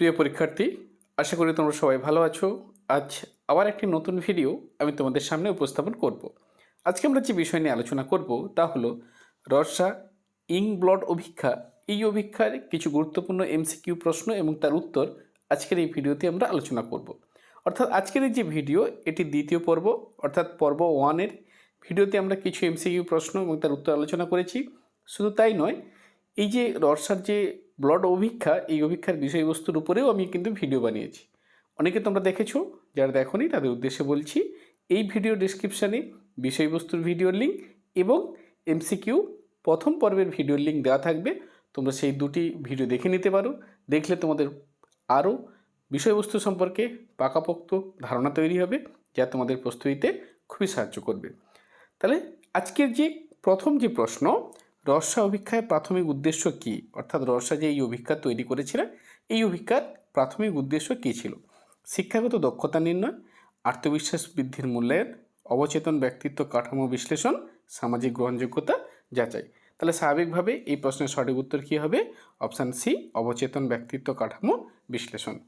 প্রিয় পরীক্ষার্থী, আশা করি তোমরা সবাই ভালো আছো। আজ আবার একটি নতুন ভিডিও আমি তোমাদের সামনে উপস্থাপন করব। আজকে আমরা যে বিষয় নিয়ে আলোচনা করব তা হলো রসা ইং ব্লড অভিক্ষা। এই অভিক্ষার কিছু গুরুত্বপূর্ণ এমসিকিউ প্রশ্ন এবং তার উত্তর আজকের এই ভিডিওতে আমরা আলোচনা করব। অর্থাৎ আজকের এই যে ভিডিও এটি দ্বিতীয় পর্ব, অর্থাৎ পর্ব ওয়ানের ভিডিওতে আমরা কিছু এমসিকিউ প্রশ্ন এবং তার উত্তর আলোচনা করেছি। শুধু তাই নয়, এই যে রসার যে ব্লড অভিক্ষা, এই অভিক্ষার বিষয়বস্তুর উপরেও আমি কিন্তু ভিডিও বানিয়েছি। অনেকে তোমরা দেখেছ, যারা দেখোনি, তাদের উদ্দেশ্যে বলছি, এই ভিডিও ডিসক্রিপশানে বিষয়বস্তুর ভিডিওর লিঙ্ক এবং এমসিকিউ প্রথম পর্বের ভিডিওর লিঙ্ক দেওয়া থাকবে। তোমরা সেই দুটি ভিডিও দেখে নিতে পারো। দেখলে তোমাদের আরও বিষয়বস্তু সম্পর্কে পাকাপোক্ত ধারণা তৈরি হবে, যা তোমাদের প্রস্তুতিতে খুবই সাহায্য করবে। তাহলে আজকের যে প্রথম যে প্রশ্ন রসা অভিক্ষায় প্রাথমিক উদ্দেশ্য কী? অর্থাৎ রসা যে এই অভিক্ষা তৈরি করেছিলেন, এই অভিক্ষার প্রাথমিক উদ্দেশ্য কী ছিল? শিক্ষাগত দক্ষতা নির্ণয়, আত্মবিশ্বাস বৃদ্ধির মূল্যায়ন, অবচেতন ব্যক্তিত্ব কাঠামো বিশ্লেষণ, সামাজিক গ্রহণযোগ্যতা যাচাই। তাহলে স্বাভাবিকভাবে এই প্রশ্নের সঠিক উত্তর কী হবে? অপশান সি, অবচেতন ব্যক্তিত্ব কাঠামো বিশ্লেষণ।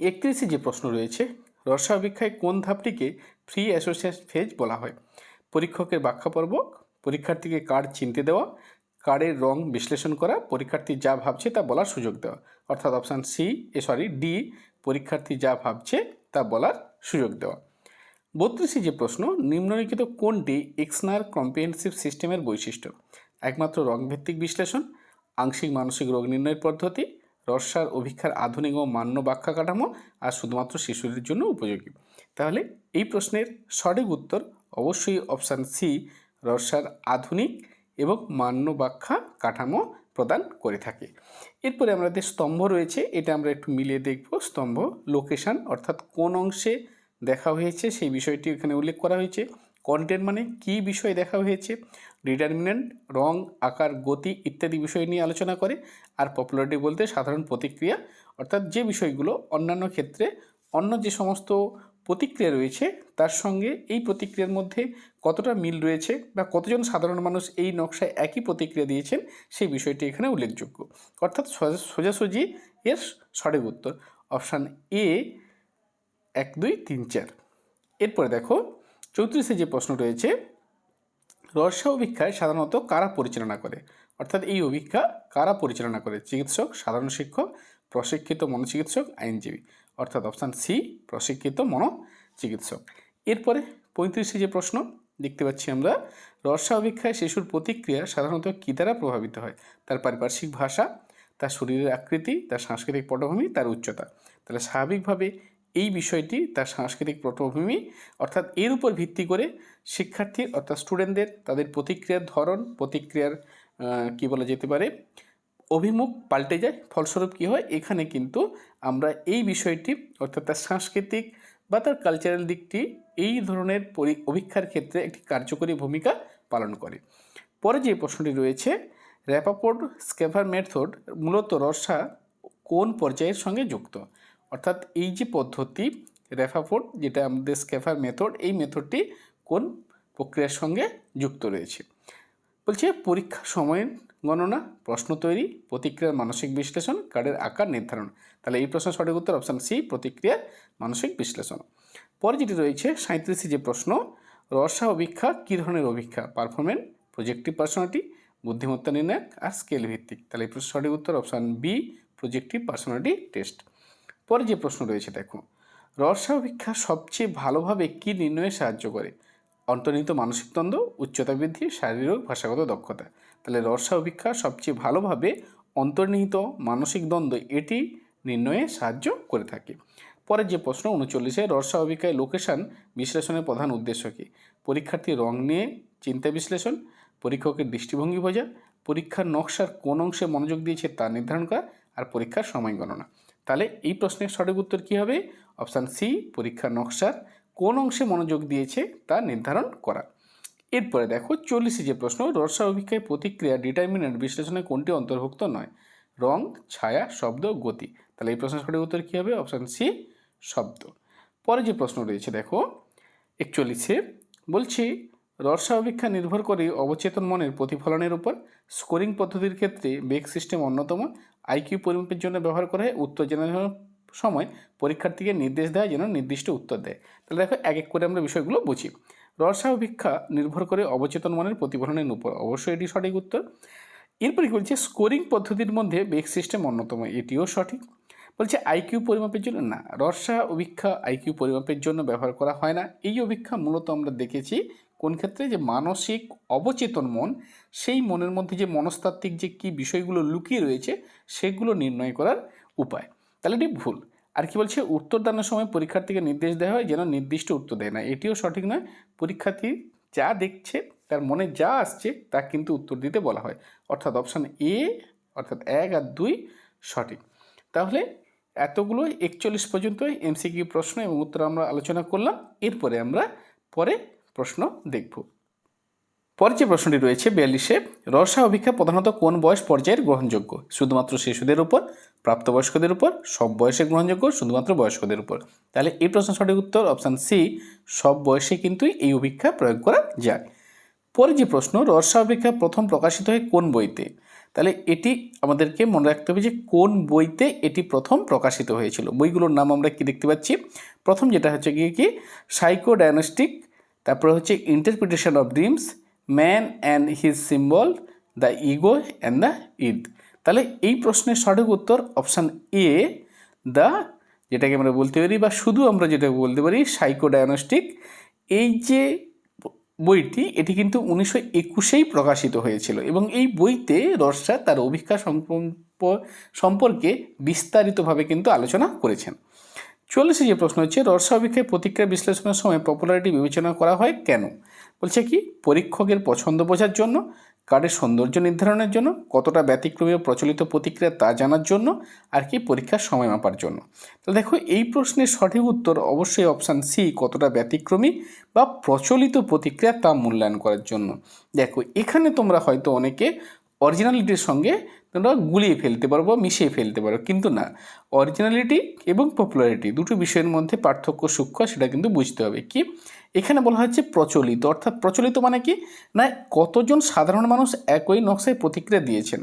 একত্রিশে যে প্রশ্ন রয়েছে, রসা অভিক্ষায় কোন ধাপটিকে ফ্রি অ্যাসোসিয়েশন ফেজ বলা হয়? পরীক্ষকের ব্যাখ্যা পরীক্ষার্থীকে কার্ড চিনতে দেওয়া, কার্ডের রং বিশ্লেষণ করা, পরীক্ষার্থী যা ভাবছে তা বলার সুযোগ দেওয়া। অর্থাৎ অপশান সি এ সরি ডি পরীক্ষার্থী যা ভাবছে তা বলার সুযোগ দেওয়া। বত্রিশে যে প্রশ্ন, নিম্নলিখিত কোনটি এক্সনার কম্প্রিহেন্সিভ সিস্টেমের বৈশিষ্ট্য? একমাত্র রংভিত্তিক বিশ্লেষণ, আংশিক মানসিক রোগ নির্ণয়ের পদ্ধতি, রসার অভিক্ষার আধুনিক ও মান্য ব্যাখ্যা কাঠামো, আর শুধুমাত্র শিশুদের জন্য উপযোগী। তাহলে এই প্রশ্নের সঠিক উত্তর অবশ্যই অপশান সি রসার আধুনিক এবং মান্য ব্যাখ্যা কাঠামো প্রদান করে থাকে। এরপরে আমাদের স্তম্ভ রয়েছে, এটা আমরা একটু মিলিয়ে দেখব। স্তম্ভ লোকেশান অর্থাৎ কোন অংশে দেখা হয়েছে, সেই বিষয়টি এখানে উল্লেখ করা হয়েছে। কন্টেন্ট মানে কী বিষয় দেখা হয়েছে ডিটারমিনেন্ট রং, আকার, গতি ইত্যাদি বিষয় নিয়ে আলোচনা করে। আর পপুলারিটি বলতে সাধারণ প্রতিক্রিয়া, অর্থাৎ যে বিষয়গুলো অন্যান্য ক্ষেত্রে অন্য যে সমস্ত প্রতিক্রিয়া রয়েছে, তার সঙ্গে এই প্রতিক্রিয়ার মধ্যে কতটা মিল রয়েছে বা কতজন সাধারণ মানুষ এই নকশায় একই প্রতিক্রিয়া দিয়েছেন, সেই বিষয়টি এখানে উল্লেখযোগ্য। অর্থাৎ সোজা- সোজাসুজি এর সঠিক উত্তর, অপশান এ, এক, দুই, তিন, চার। এরপরে দেখো, চৌত্রিশে যে প্রশ্ন রয়েছে রসা অভিক্ষায় সাধারণত কারা পরিচালনা করে? অর্থাৎ এই অভিক্ষা কারা পরিচালনা করে? চিকিৎসক, সাধারণ শিক্ষক, প্রশিক্ষিত মনোচিকিৎসক, আইনজীবী। অর্থাৎ অপশান সি, প্রশিক্ষিত মনোচিকিৎসক। এরপরে পঁয়ত্রিশে যে প্রশ্ন, দেখতে পাচ্ছি আমরা, রসা অপেক্ষায় শিশুর প্রতিক্রিয়া সাধারণত কী দ্বারা প্রভাবিত হয়? তার পারিপার্শ্বিক ভাষা, তার শরীরের আকৃতি, তার সাংস্কৃতিক পটভূমি, তার উচ্চতা। তাহলে স্বাভাবিকভাবে এই বিষয়টি তার সাংস্কৃতিক পটভূমি, অর্থাৎ এর উপর ভিত্তি করে শিক্ষার্থী অর্থাৎ স্টুডেন্টদের, তাদের প্রতিক্রিয়ার ধরন, প্রতিক্রিয়ার কি বলা যেতে পারে, অভিমুখ পাল্টে যায়। ফলস্বরূপ কী হয়? এখানে কিন্তু আমরা এই বিষয়টি, অর্থাৎ তার সাংস্কৃতিক বা তার কালচারাল দিকটি, এই ধরনের পরি, অভিক্ষার ক্ষেত্রে একটি কার্যকরী ভূমিকা পালন করে। পরে যে প্রশ্নটি রয়েছে র্যাপাপোর্ড স্ক্যাভার মেথড মূলত রসা কোন পর্যায়ের সঙ্গে যুক্ত? অর্থাৎ এই যে পদ্ধতি র্যাফাফোর্ড যেটা আমাদের স্ক্যাফার মেথড, এই মেথডটি কোন প্রক্রিয়ার সঙ্গে যুক্ত রয়েছে? বলছে, পরীক্ষা সময়ের গণনা, প্রশ্ন তৈরি, প্রতিক্রিয়ার মানসিক বিশ্লেষণ, কার্ডের আকার নির্ধারণ। তাহলে এই প্রশ্নের সঠিক উত্তর অপশান সি প্রতিক্রিয়ার মানসিক বিশ্লেষণ। পরে যেটি রয়েছে সাঁত্রিশে যে প্রশ্ন, রসা অভিক্ষা কী ধরনের অভিক্ষা? পারফরমেন্স প্রজেক্টিভ পার্সোনালিটি বুদ্ধিমত্তা নির্ণায়ক আর স্কেল ভিত্তিক। তাহলে এই প্রশ্নের সঠিক উত্তর option B projective personality test পরে যে প্রশ্ন রয়েছে, দেখো, রসা অভিক্ষা সবচেয়ে ভালোভাবে কী নির্ণয়ে সাহায্য করে? অন্তর্নিহিত মানসিক দ্বন্দ্ব উচ্চতা বৃদ্ধি, শারীরিক ভাষাগত দক্ষতা। তাহলে রসা অভিক্ষা সবচেয়ে ভালোভাবে অন্তর্নিহিত মানসিক দ্বন্দ্ব এটি নির্ণয়ে সাহায্য করে থাকে। পরের যে প্রশ্ন, উনচল্লিশে, রসা অভিক্ষায় লোকেশান বিশ্লেষণের প্রধান উদ্দেশ্য কী? পরীক্ষার্থী রং নিয়ে চিন্তা বিশ্লেষণ, পরীক্ষকের দৃষ্টিভঙ্গি বোঝা, পরীক্ষার নকশার কোন অংশে মনোযোগ দিয়েছে তা নির্ধারণ করা, আর পরীক্ষার সময় গণনা। তাহলে এই প্রশ্নের সঠিক উত্তর কী হবে? অপশান সি, পরীক্ষার নকশার অংশে মনোযোগ দিয়েছে তা নির্ধারণ করা। এরপরে দেখো, চল্লিশে যে প্রশ্ন, রসা অভিক্ষায় প্রতিক্রিয়া ডিটারমিনেন্ট বিশ্লেষণে কোনটি অন্তর্ভুক্ত নয়? রং, ছায়া, শব্দ, গতি। তাহলে এই প্রশ্নের সঠিক উত্তর কী হবে? অপশান সি শব্দ। পরে যে প্রশ্ন রয়েছে, দেখো, একচল্লিশে বলছি, রসা অপেক্ষা নির্ভর করে অবচেতন মনের প্রতিফলনের উপর। স্কোরিং পদ্ধতির ক্ষেত্রে বেগ সিস্টেম অন্যতম। আইকিউ পরিমাপের জন্য ব্যবহার করা হয়। উত্তর জানানোর সময় পরীক্ষার্থীকে নির্দেশ দেওয়া যেন নির্দিষ্ট উত্তর দেয়। তাহলে দেখো এক এক করে আমরা বিষয়গুলো বুঝি। রসা ভিক্ষা নির্ভর করে অবচেতন মনের প্রতিফলনের উপর। অবশ্যই এটি সঠিক উত্তর। এরপরে কি বলছে? স্কোরিং পদ্ধতির মধ্যে বেগ সিস্টেম অন্যতম। এটিও সঠিক। বলছে আইকিউ পরিমাপের জন্য না, রসা অভিক্ষা আইকিউ পরিমাপের জন্য ব্যবহার করা হয় না। এই অভিক্ষা মূলত আমরা দেখেছি কোন ক্ষেত্রে? যে মানসিক অবচেতন মন, সেই মনের মধ্যে যে মনস্তাত্ত্বিক যে কী বিষয়গুলো লুকিয়ে রয়েছে, সেগুলো নির্ণয় করার উপায়। তাহলে এটি ভুল। আর কি বলছে? উত্তর দানের সময় পরীক্ষার্থীকে নির্দেশ দেওয়া হয় যেন নির্দিষ্ট উত্তর দেয় না। এটিও সঠিক নয়। পরীক্ষার্থী যা দেখছে, তার মনে যা আসছে, তা কিন্তু উত্তর দিতে বলা হয়। অর্থাৎ অপশান এ, অর্থাৎ এক আর দুই সঠিক। তাহলে এতগুলো, একচল্লিশ পর্যন্ত এমসিকিউ প্রশ্ন এবং উত্তর আমরা আলোচনা করলাম। এরপরে আমরা পরে প্রশ্ন দেখব। পরে যে প্রশ্নটি রয়েছে বিয়াল্লিশে, রসা অভিক্ষা প্রধানত কোন বয়স পর্যায়ের গ্রহণযোগ্য? শুধুমাত্র শিশুদের উপর, প্রাপ্তবয়স্কদের উপর, সব বয়সে গ্রহণযোগ্য, শুধুমাত্র বয়স্কদের উপর? তাহলে এই প্রশ্ন সঠিক উত্তর অপশান সি, সব বয়সে কিন্তু এই অভিক্ষা প্রয়োগ করা যায়। পরে যে প্রশ্ন, রসা অভিক্ষা প্রথম প্রকাশিত হয় কোন বইতে? তাহলে এটি আমাদেরকে মনে রাখতে হবে যে কোন বইতে এটি প্রথম প্রকাশিত হয়েছিল? বইগুলোর নাম আমরা কি দেখতে পাচ্ছি? প্রথম যেটা হচ্ছে গিয়ে কি? সাইকো ডায়নস্টিক তারপরে হচ্ছে interpretation of dreams man and his symbol the ego and the id তাহলে এই প্রশ্নের সঠিক উত্তর অপশান এ দ্য যেটাকে আমরা বলতে পারি বা শুধু আমরা যেটা বলতে পারি সাইকো ডায়নস্টিক এই যে বইটি, এটি কিন্তু উনিশশো একুশেই প্রকাশিত হয়েছিল এবং এই বইতে রসা তার অভিজ্ঞতা সম্পর্ক- সম্পর্কে বিস্তারিতভাবে কিন্তু আলোচনা করেছেন। চল্লিশে যে প্রশ্ন হচ্ছে রসা অভিক্ষায় প্রতিক্রিয়া বিশ্লেষণের সময় পপুলারিটি বিবেচনা করা হয় কেন? বলছে কি, পরীক্ষকের পছন্দ বোঝার জন্য, কার্ডের সৌন্দর্য নির্ধারণের জন্য, কতটা ব্যতিক্রমী ও প্রচলিত প্রতিক্রিয়া তা জানার জন্য, আর কি পরীক্ষার সময় মাপার জন্য। তো দেখো, এই প্রশ্নের সঠিক উত্তর অবশ্যই অপশান সি কতটা ব্যতিক্রমী বা প্রচলিত প্রতিক্রিয়া তা মূল্যায়ন করার জন্য। দেখো, এখানে তোমরা হয়তো অনেকে অরিজিনালিটির সঙ্গে তোমরা গুলিয়ে ফেলতে পারো বা মিশিয়ে ফেলতে পারো, কিন্তু না। অরিজিনালিটি এবং পপুলারিটি দুটো বিষয়ের মধ্যে পার্থক্য সূক্ষ্ম, সেটা কিন্তু বুঝতে হবে। কি? এখানে বলা হচ্ছে প্রচলিত, অর্থাৎ প্রচলিত মানে কি? না, কতজন সাধারণ মানুষ একই নকশায় প্রতিক্রিয়া দিয়েছেন।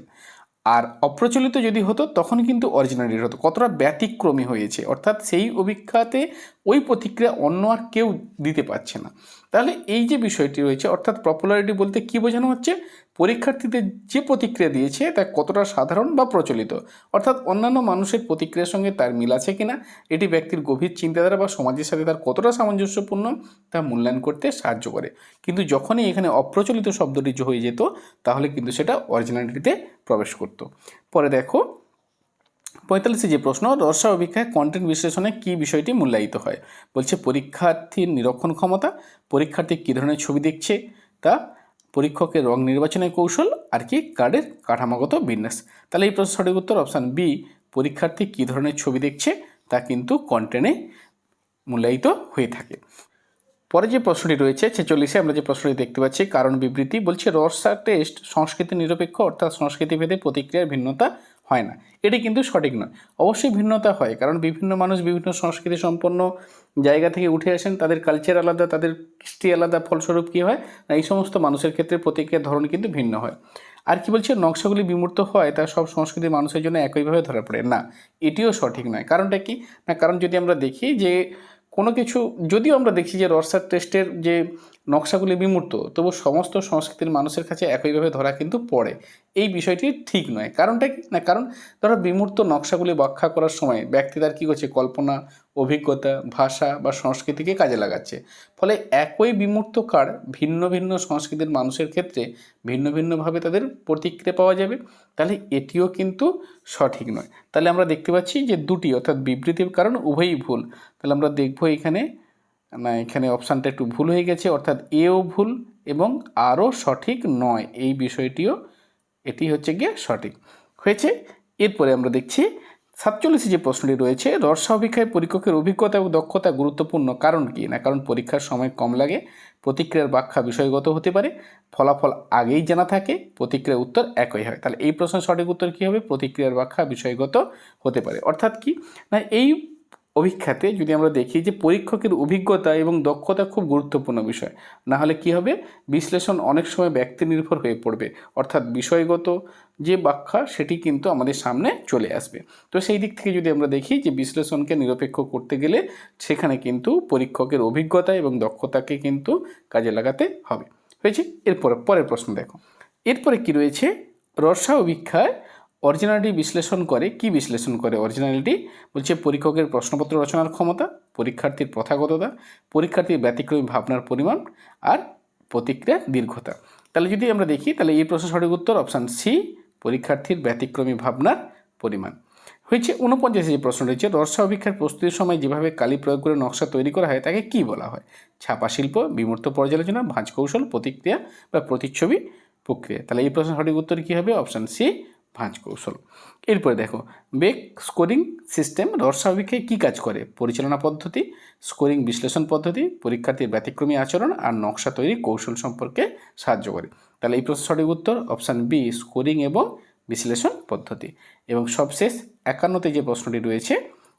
আর অপ্রচলিত যদি হতো, তখন কিন্তু অরিজিনালিটি হতো, কতটা ব্যতিক্রমী হয়েছে। অর্থাৎ সেই অভিজ্ঞতাতে ওই প্রতিক্রিয়া অন্য আর কেউ দিতে পারছে না। তাহলে এই যে বিষয়টি রয়েছে, অর্থাৎ পপুলারিটি বলতে কী বোঝানো হচ্ছে? পরীক্ষার্থীদের যে প্রতিক্রিয়া দিয়েছে, তা কতটা সাধারণ বা প্রচলিত? অর্থাৎ অন্যান্য মানুষের প্রতিক্রিয়ার সঙ্গে তার মিল আছে কিনা? এটি ব্যক্তির গভীর চিন্তাধারা বা সমাজের সাথে তার কতটা সামঞ্জস্যপূর্ণ, তা মূল্যায়ন করতে সাহায্য করে। কিন্তু যখনই এখানে অপ্রচলিত শব্দটি হয়ে যেত, তাহলে কিন্তু সেটা অরিজিনালিটিতে প্রবেশ করতো। পরে দেখো, পঁয়তাল্লিশে যে প্রশ্ন, রসা অভিজ্ঞায় কন্টেন্ট বিশ্লেষণে কী বিষয়টি মূল্যায়িত হয়? বলছে, পরীক্ষার্থীর নিরক্ষণ ক্ষমতা, পরীক্ষার্থী কী ধরনের ছবি দেখছে? তা পরীক্ষকের রং নির্বাচনের কৌশল আর কি কার্ডের কাঠামোগত বিন্যাস তাহলে এই প্রশ্ন সঠিক উত্তর অপশান বি, পরীক্ষার্থী কী ধরনের ছবি দেখছে তা কিন্তু কন্টেন্টে মূল্যায়িত হয়ে থাকে। পরে যে প্রশ্নটি রয়েছে, ছেচল্লিশে আমরা যে প্রশ্নটি দেখতে পাচ্ছি, কারণ বিবৃতি বলছে রসা টেস্ট সংস্কৃতি নিরপেক্ষ অর্থাৎ সংস্কৃতিভেদে প্রতিক্রিয়ার ভিন্নতা হয় না। এটি কিন্তু সঠিক নয়। অবশ্যই ভিন্নতা হয়, কারণ বিভিন্ন মানুষ বিভিন্ন সংস্কৃতি সম্পন্ন জায়গা থেকে উঠে আসেন, তাদের কালচার আলাদা, তাদের কৃষ্টি আলাদা, ফলস্বরূপ কী হয় না, এই সমস্ত মানুষের ক্ষেত্রে প্রতিক্রিয়ার ধরন কিন্তু ভিন্ন হয়। আর কি বলছে, নকশাগুলি বিমূর্ত হয়, তা সব সংস্কৃতির মানুষের জন্য একইভাবে ধরা পড়ে। না, এটিও সঠিক নয়। কারণটা কি? না, কারণ যদি আমরা দেখি যে কোনো কিছু, যদিও আমরা দেখি যে রসার টেস্টের যে নকশাগুলি বিমূর্ত, তবু সমস্ত সংস্কৃতির মানুষের কাছে একইভাবে ধরা কিন্তু পড়ে। এই বিষয়টি ঠিক নয়। কারণটা কি? না, কারণ ধরো বিমূর্ত নকশাগুলি ব্যাখ্যা করার সময় ব্যক্তি তার কী করছে? কল্পনা অভিজ্ঞতা, ভাষা বা সংস্কৃতিকে কাজে লাগাচ্ছে। ফলে একই বিমূর্ত কার্ড ভিন্ন ভিন্ন সংস্কৃতির মানুষের ক্ষেত্রে ভিন্ন ভিন্নভাবে তাদের প্রতিক্রিয়া পাওয়া যাবে। তাহলে এটিও কিন্তু সঠিক নয়। তাহলে আমরা দেখতে পাচ্ছি যে দুটি, অর্থাৎ বিবৃতির কারণ উভয়ই ভুল। তাহলে আমরা দেখব এখানে, না, এখানে অপশানটা একটু ভুল হয়ে গেছে, অর্থাৎ এও ভুল এবং আরও সঠিক নয়। এই বিষয়টিও, এটি হচ্ছে গিয়ে সঠিক। হয়েছে, এরপরে আমরা দেখছি সাতচল্লিশে যে প্রশ্নটি রয়েছে রসা অভিক্ষায় পরীক্ষকের অভিজ্ঞতা এবং দক্ষতা গুরুত্বপূর্ণ কারণ কি? না, কারণ পরীক্ষার সময় কম লাগে, প্রতিক্রিয়ার ব্যাখ্যা বিষয়গত হতে পারে, ফলাফল আগেই জানা থাকে, প্রতিক্রিয়ার উত্তর একই হয়। তাহলে এই প্রশ্নের সঠিক উত্তর কী হবে? প্রতিক্রিয়ার ব্যাখ্যা বিষয়গত হতে পারে। অর্থাৎ কি? না, এই অভিক্ষাতে যদি আমরা দেখি যে পরীক্ষকের অভিজ্ঞতা এবং দক্ষতা খুব গুরুত্বপূর্ণ বিষয় না হলে কি হবে? বিশ্লেষণ অনেক সময় ব্যক্তি নির্ভর হয়ে পড়বে। অর্থাৎ বিষয়গত যে ব্যাখ্যা, সেটি কিন্তু আমাদের সামনে চলে আসবে। তো সেই দিক থেকে যদি আমরা দেখি যে বিশ্লেষণকে নিরপেক্ষ করতে গেলে, সেখানে কিন্তু পরীক্ষকের অভিজ্ঞতা এবং দক্ষতাকে কিন্তু কাজে লাগাতে হবে। হয়েছে? এরপরে, পরের প্রশ্ন দেখো। এরপরে কি রয়েছে? রসা অভিক্ষায় অরিজিনালিটি বিশ্লেষণ করে, কি বিশ্লেষণ করে অরিজিনালিটি? বলছে পরীক্ষকের প্রশ্নপত্র রচনার ক্ষমতা, পরীক্ষার্থীর প্রথাগততা, পরীক্ষার্থীর ব্যতিক্রমী ভাবনার পরিমাণ আর প্রতিক্রিয়ার দীর্ঘতা। তাহলে যদি আমরা দেখি, তাহলে এই প্রশ্ন সঠিক উত্তর অপশান সি পরীক্ষার্থীর ব্যতিক্রমী ভাবনার পরিমাণ। হয়েছে উনপঞ্চাশে যে প্রশ্ন রয়েছে রসা অভিক্ষার প্রস্তুতির সময় যেভাবে কালি প্রয়োগ করে নকশা তৈরি করা হয়, তাকে কি বলা হয়? ছাপা শিল্প, বিমূর্ত পর্যালোচনা, ভাঁজ কৌশল, প্রতিক্রিয়া বা প্রতিচ্ছবি প্রক্রিয়া। তাহলে এই প্রশ্নের সঠিক উত্তর কী হবে? অপশান সি ভাঁজ কৌশল। এরপরে দেখো বেক স্কোরিং সিস্টেম রসা কি কী কাজ করে? পরিচালনা পদ্ধতি স্কোরিং বিশ্লেষণ পদ্ধতি, পরীক্ষার্থীর ব্যতিক্রমী আচরণ আর নকশা তৈরি কৌশল সম্পর্কে সাহায্য করে। তাহলে এই প্রশ্ন সঠিক উত্তর অপশান বি স্কোরিং এবং বিশ্লেষণ পদ্ধতি। এবং সবশেষ একান্নতে যে প্রশ্নটি রয়েছে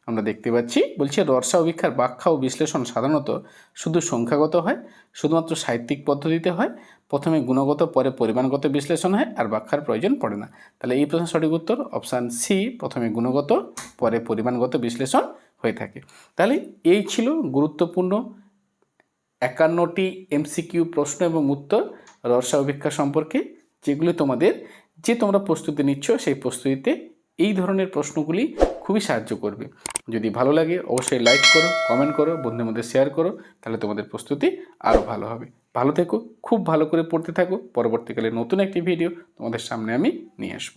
আমরা দেখতে পাচ্ছি, বলছে রর্ষা অভিক্ষার ব্যাখ্যা ও বিশ্লেষণ সাধারণত শুধু সংখ্যাগত হয়, শুধুমাত্র সাহিত্যিক পদ্ধতিতে হয়, প্রথমে গুণগত, পরে পরিমাণগত বিশ্লেষণ হয় আর ব্যাখ্যার প্রয়োজন পড়ে না। তাহলে এই প্রশ্নের সঠিক উত্তর অপশান সি প্রথমে গুণগত, পরে পরিমাণগত বিশ্লেষণ হয়ে থাকে। তাহলে এই ছিল গুরুত্বপূর্ণ একান্নটি এমসিকিউ প্রশ্ন এবং উত্তর রর্ষা অভিক্ষা সম্পর্কে, যেগুলি তোমাদের, যে তোমরা প্রস্তুতি নিচ্ছ সেই প্রস্তুতিতে এই ধরনের প্রশ্নগুলি খুবই সাহায্য করবে। যদি ভালো লাগে, অবশ্যই লাইক করো কমেন্ট করো, বন্ধুদের মধ্যে শেয়ার করো, তাহলে তোমাদের প্রস্তুতি আরও ভালো হবে। ভালো থেকো, খুব ভালো করে পড়তে থাকো, পরবর্তীকালে নতুন একটি ভিডিও তোমাদের সামনে আমি নিয়ে আসব।